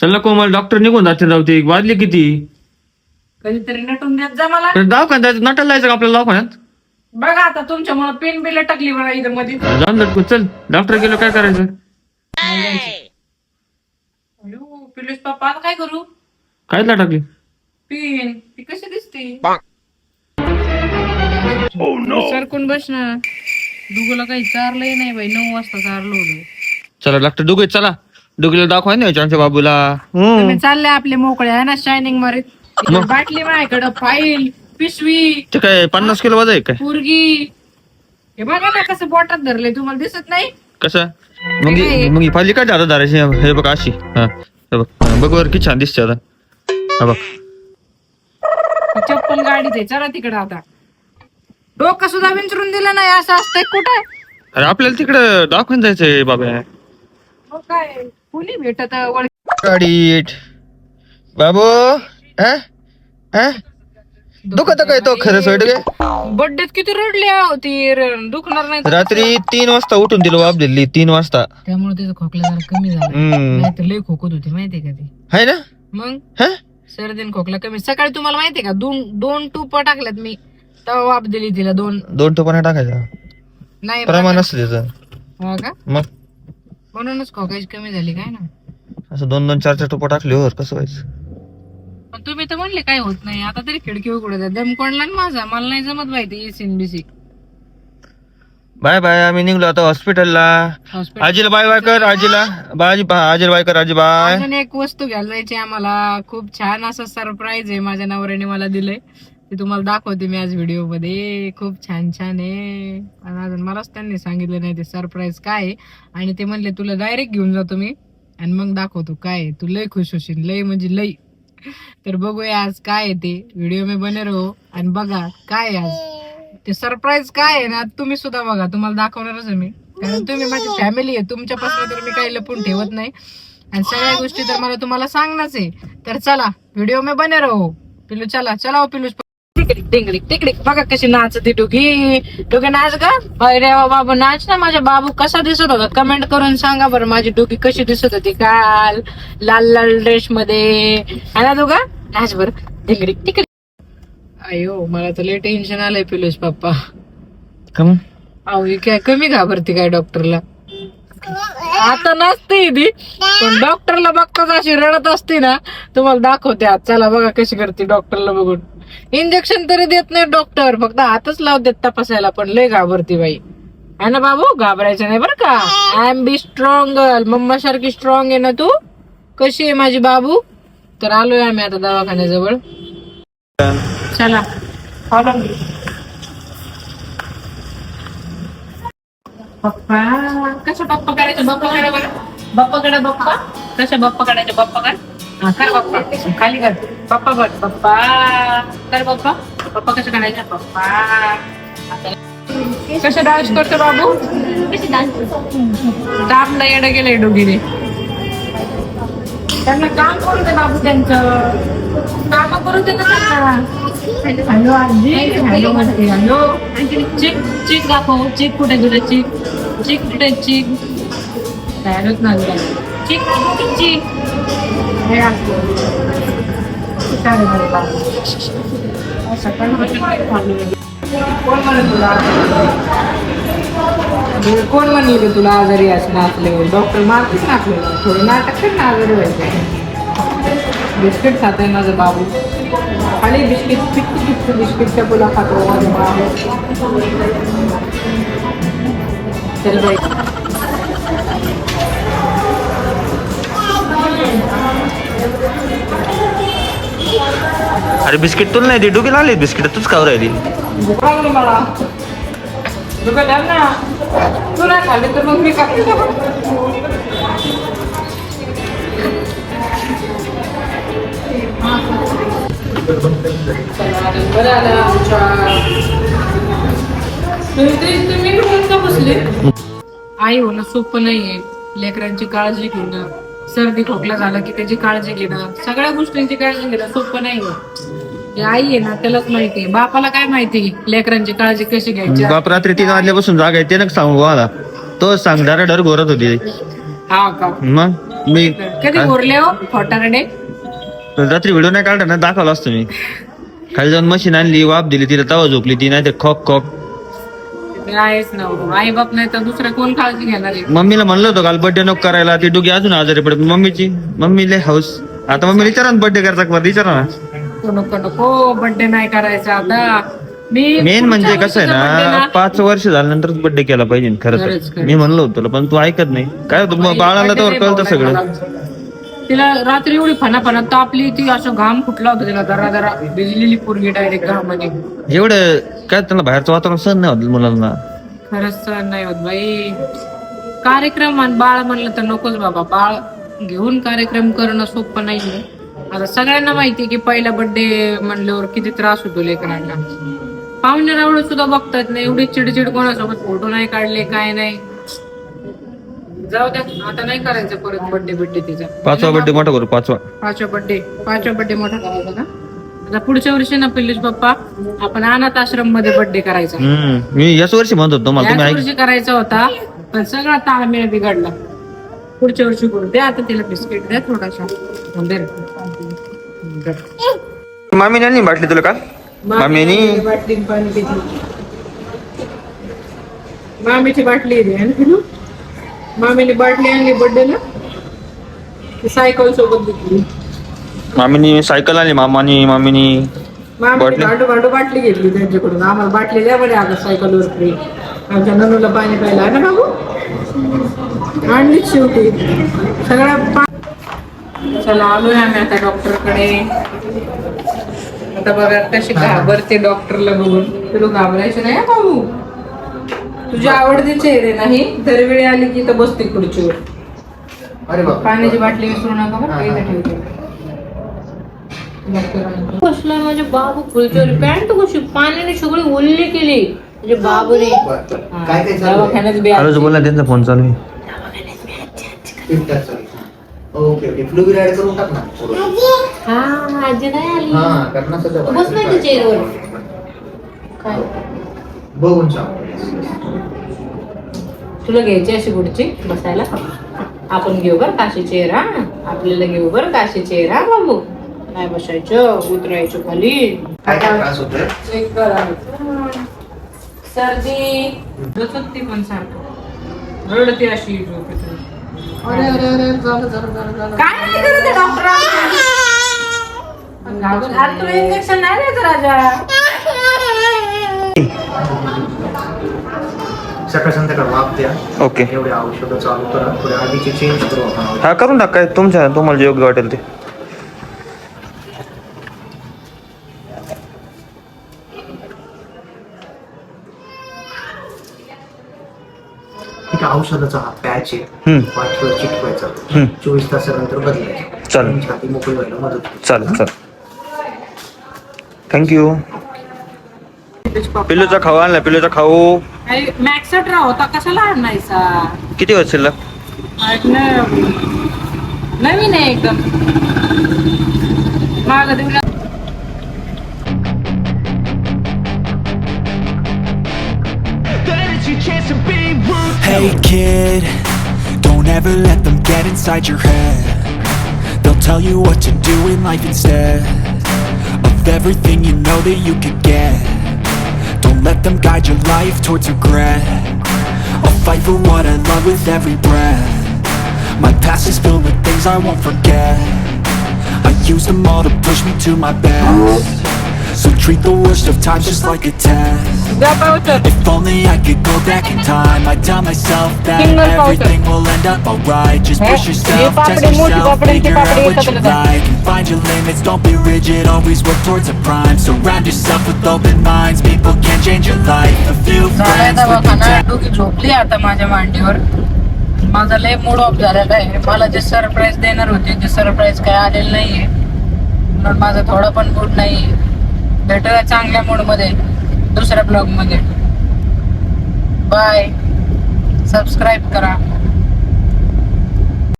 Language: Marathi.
चल ना कोमल डॉक्टर निघून जाते जाऊ ते वाजले किती? कधीतरी नटून देत जा मला. तर दवाखान्यात जायचं, नटायला जायचं का आपल्या दवाखान्यात? बघा आता तुमच्यामुळे पेन बिल टाकली बघा इथं मध्ये जाऊन लटकू चल. डॉक्टर गेलो काय करायचं? अयो, पिलूस पप्पा आता काय करू? काय टाकली? पेन ती कशी दिसते? सरकून बस ना दुगोला काही चारलंय नाही बाई नऊ वाजता चारलं होतं. चला डॉक्टर डुगे चला. डुगेला दाखवाय ना आमच्या बाबूला. हम्म. तुम्ही चालले आपले मोकळे आहे ना शायनिंग इकडे बाटली माझ्याकडं फाईल पिशवी. ते काय पन्नास किलो वजन आहे काय? पुरगी. हे बघा ना कसं बोटात धरले तुम्हाला दिसत नाही? कसं? मग ही- मग ही पाहिली काय दादा दाराची? हे बघ अशी. हा हे बघ. हा, बघ वर किती छान दिसते आता. हा बघ. चप्पल गाडीत आहे चला तिकडे आता. डोकं सुद्धा विंचरून दिलं नाही असं असतंय कुठं? अरे आपल्याला तिकडं दाखवून जायचंय बाबा. मग काय? कुणी भेटत गाडीत. बाबू हा हा दुखत काय तो खरं सोड गे? बड्डेत किती रडली आहो ती र- दुखणार नाही तर रात्री तीन वाजता उठून दिलो बाप दिल्ली तीन वाजता. त्यामुळे त्याचा खोकला जरा कमी झाला. हम्म. नाही तर लय खोकत होती माहितीये का ती? है ना? मग? हा? सर्दीन खोकला कमी. सकाळी तुम्हाला माहितीये का दोन दोन टूप टाकल्यात मी. तेव्हा वाप दिली तिला दोन. दोन टोपाने टाकायचा? नाही प्रमाण असतं त्याचं हो का? मग? म्हणूनच खोकायची कमी झाली काय ना? असं दोन दोन चार चार टोपा टाकले वर कसं व्हायचं? पण तुम्ही तर म्हणले काय होत नाही आता तरी खिडकी उघडत दम कोणला ना माझा मला नाही जमत माहिती एसीन बीसी बाय बाय आम्ही निघलो आता हॉस्पिटलला. हॉस्पिटल. आजीला बाय बाय कर आजीला. बाजी आजीला बाय कर आजी बाय. अजून एक वस्तू घ्यायला जायची आम्हाला. खूप छान असं सरप्राईज आहे माझ्या नवऱ्याने मला दिलंय. ते तुम्हाला दाखवते मी आज व्हिडिओमध्ये. खूप छान छान आहे. आणि अजून मलाच त्यांनी सांगितलं नाही ते सरप्राईज काय आहे? आणि ते म्हणले तुला डायरेक्ट घेऊन जातो मी आणि मग दाखवतो काय तू लय खुश होशील लय म्हणजे लय. तर बघूया आज काय आहे ते. व्हिडिओ मी बने राहू हो. आणि बघा काय आहे आज. ते सरप्राईज काय आहे ना तुम्ही सुद्धा बघा. तुम्हाला दाखवणारच आहे मी. कारण तुम्ही माझी फॅमिली आहे. तुमच्यापासून तर मी काही लपून ठेवत नाही. आणि सगळ्या गोष्टी तर मला तुम्हाला सांगणंच आहे. तर चला व्हिडिओ मी बने रहो पिलू चला. चला हो पिलू टिकडिक टिंगडिक टिकडिक बघा कशी नाचते डुगी डुगी नाच का? रे बाबू नाच ना. माझा बाबू कसा दिसत होता? कमेंट करून सांगा बरं माझी डुगी कशी दिसत होती काल? लाल लाल ड्रेस मध्ये. आहे ना दोघा? नाच बरं. टिंगडिक टिकडिक अयो मला तर लय टेन्शन आलंय पिलूस पप्पा. कम अहो ही काय कमी घाबरते काय डॉक्टरला आता नसते ती पण डॉक्टरला बघताच अशी रडत असते ना तुम्हाला दाखवते आज. चला बघा कशी करते डॉक्टरला बघून. इंजेक्शन तरी देत नाही डॉक्टर फक्त हातच लावत देत तपासायला पण लय घाबरती बाई. आहे ना बाबू? घाबरायचं नाही बरं का? I am be strong girl mama सारखी स्ट्रॉंग आहे ना तू? कशी आहे माझी बाबू? तर आलोय आम्ही आता दवाखान्याजवळ. चला. Follow me. पप्पा कसं पप्पा करायचं बाप्पा कडे बरं बाप्पा कडे बाप्पा कसं बाप्पा करायचं बाप्पा कर हा कर बाप्पा खाली कर पप्पा कर पप्पा कर बाप्पा पप्पा कसं करायचं पप्पा आता- कसं डान्स करतो बाबू दाबला येडं गेलंय डोगीने त्यांना काम करू दे बाबू त्यांचं काम करू दे ना त्यांना हॅलो आजी हॅलो म्हणते हॅलो चिक चिक दाखव चिक कुठे तुझं चिक चिक कुठे चिक तयारच नाही झालं. चिक दाखव की चिक हे कोण म्हणे तुला कोण म्हणले की तुला आजारी असं नाचले डॉक्टर मारतीच नाचले थोडं नाटक कर ना आजारी व्हायचं बिस्किट खातोय माझं बाबू खाली बिस्किट पिक्की पिक्की बिस्किटच्या फुला खातो माझं बाबू चल बाई अरे बिस्किट तुला नाही दे डुगे लागले बिस्किट तूच खाऊ राहिली भूक लागली मला तुला द्या ना। तू नाही खाल्ली तर मग मी खाते बरं आलं आमच्या आई होणं सोपं नाहीये. लेकरांची काळजी घेणं सर्दी खोकला झाला की त्याची काळजी घेणं सगळ्या गोष्टींची काळजी घेणं सोपं नाहीये. आई आहे ना त्यालाच माहिती बापाला काय माहिती? लेकरांची काळजी कशी घ्यायची? बाप रात्री तीन वाजल्यापासून जागा आहे ते ना सांगू मला तो सांग डर घोरत होती. हा का? मग? मी कधी उरले हो? फटारडे? रात्री व्हिडिओ नाही काढला ना दाखवला असतो मी. खाली जाऊन मशीन आणली वाफ दिली तिला तवा झोपली ती नाही ते खोक. खोक आहेच ना. आई बाप नाही तर दुसरं कोण काळजी घेणार आहे? मम्मीला म्हणलं होतं काल बर्थडे नको करायला ती डुगी अजून आजारी पडत मम्मीची मम्मी लय हाऊस आता मम्मी विचारा बर्थडे करायचा का विचारा ना. नको नको नको बर्थडे नाही करायचा आता. मी मेन म्हणजे पुढच्या कसं आहे वर्षीचा birthday ना पाच वर्ष झाल्यानंतरच बर्थडे केला पाहिजे खरं खरंच, तर. खरंच. मी म्हणलं होतं तुला पण तू ऐकत नाही. काय होतं मग बाळाला तर कळतं सगळं. तिला रात्री एवढी फना फना तापली ती असं घाम फुटला होता तिला जरा जरा भिजलेली पोरगी डायरेक्ट घामाने एवढं काय त्यांना बाहेरचं वातावरण सहन नाही होत मुलांना? खरंच सहन नाही होत बाई. कार्यक्रम आणि बाळ म्हणलं तर नकोच बाबा. बाळ घेऊन कार्यक्रम करणं सोपं नाहीये. आता सगळ्यांना माहिती की पहिला बर्थडे म्हणल्यावर किती त्रास होतो लेकरांना. पाहुणे रावळ सुद्धा बघतात नाही एवढी चिडचिड कोणासोबत फोटो नाही काढले काय नाही. जाऊ द्या आता नाही करायचं परत बर्थडे बर्थडे तिचा. पाचवा बर्थडे मोठा करू पाचवा. पाचवा बर्थडे पाचवा बर्थडे मोठा करायचा का आता पुढच्या वर्षी ना पिल्लूस पप्पा आपण अनाथ आश्रममध्ये बर्थडे करायचा. हम्म मी याच वर्षी म्हणत होतो तुम्ही याच ऐक. वर्षी करायचा होता पण सगळा ताळमेळ बिघडला. पुढच्या वर्षी करू द्या आता तिला बिस्किट द्या थोडासा. दे रे. दे. मामीने आणली बाटली तुला का? मामीनी. बाटलीत पाणी पिली मामीची बाटली आणि पिलू मामीने बाटली आणली बर्थडेला सायकल सोबत घेतली. मामीनी सायकल आणली मामानी मामीनी मामीने? भांडू भांडू बाटली घेतली त्यांच्याकडून. आम्हाला बाटली द्या बरे आता सायकलवर फ्री आमच्या ननूला पाणी प्यायला. आहे ना बाबू? आणलीच शेवटी. सगळ्या चला आलोय आम्ही आता डॉक्टरकडे आता बघा कशी घाबरते डॉक्टरला बघून. तुला घाबरायचं नाही बाबू? तुझ्या आवडतीचे आहे रे नाही. दरवेळी आली की तर बसते खुर्चीवर. अरे बाप. पाण्याची बाटली विसरू नका बरं ठेवते. डॉक्टरांनी. बसलाय माझे बाबू खुर्चीवर पॅन्ट कशी पाण्याने सगळी ओल्ली केली. म्हणजे बाबूने. काय काय चालू आहे? दवाखान्यात बी हॅलो बोल ना त्यांचा फोन चालू आहे. फिल्टर चालू आहे. Okay okay. फ्लू ऍड करून टाक ना. थोडं. हा आजी नाही आली. हा करण्याचं तू बस नाही त्या चेअरवर काय? बघून सांग तुला घ्यायची अशी पुढची बसायला? आपण घेऊ बरं काशी चेअर हा? आपल्याला घेऊ बरं काशी चेअर हा बाबू? नाही बसायचं उतरायचं खाली. चेक सर्दी. डोचकती पण सारखं रडते अशी. अरे अरे अरे झालं झालं झालं झालं. काय नाही करत आहे डॉक्टर? इंजेक्शन नाही द्यायचं राजा? सकाळ संध्याकाळ वाप द्या ओके एवढे औषधं चालू करा थोडे आधीचे चेंज करू आपण. हा करून टाक काय तुमच्या तुम्हाला जे योग्य वाटेल ते औषधाचा हा पॅच आहे हम्म. वाटीवर चिटकवायचा हम्म. चोवीस तासानंतर बदलायचा चालेल. छाती मोकळी व्हायला मदत होते. चालेल चालेल थँक्यू पिल्लूचा खाऊ आणला पिल्लूचा खाऊ मॅक्सट्रा होता कशाला आणायचा किती वर्ष शिल्लक न- नवीन आहे एकदम माग दिवला Hey kid, don't ever let them get inside your head. They'll tell you what to do in life instead of everything you know that you could get. Let them guide your life towards regret. I'll fight for what I love with every breath. My past is filled with things I won't forget. I use them all to push me to my best. So treat the worst of times just like a test. If only I could go back in time I'd tell myself that Single powder. everything will end up alright Just push Eh, yourself, ये test पापड़ी, मोटी yourself, papdi, figure papdi out what एकत्र you कर. like And find your limits, don't be rigid, always work towards a prime Surround yourself with open minds, people can change your life A few झालाय friends with दवाखाना intent डोकी झोपली आता माझ्या मांडीवर माझा लय मूड ऑफ झालेला आहे मला जे सरप्राईज देणार होते ते सरप्राईज काय आलेलं नाहीये म्हणून माझा थोडा पण मूड नाहीये भेटूया चांगल्या मूडमध्ये. दुसऱ्या ब्लॉगमध्ये. बाय सबस्क्राईब करा.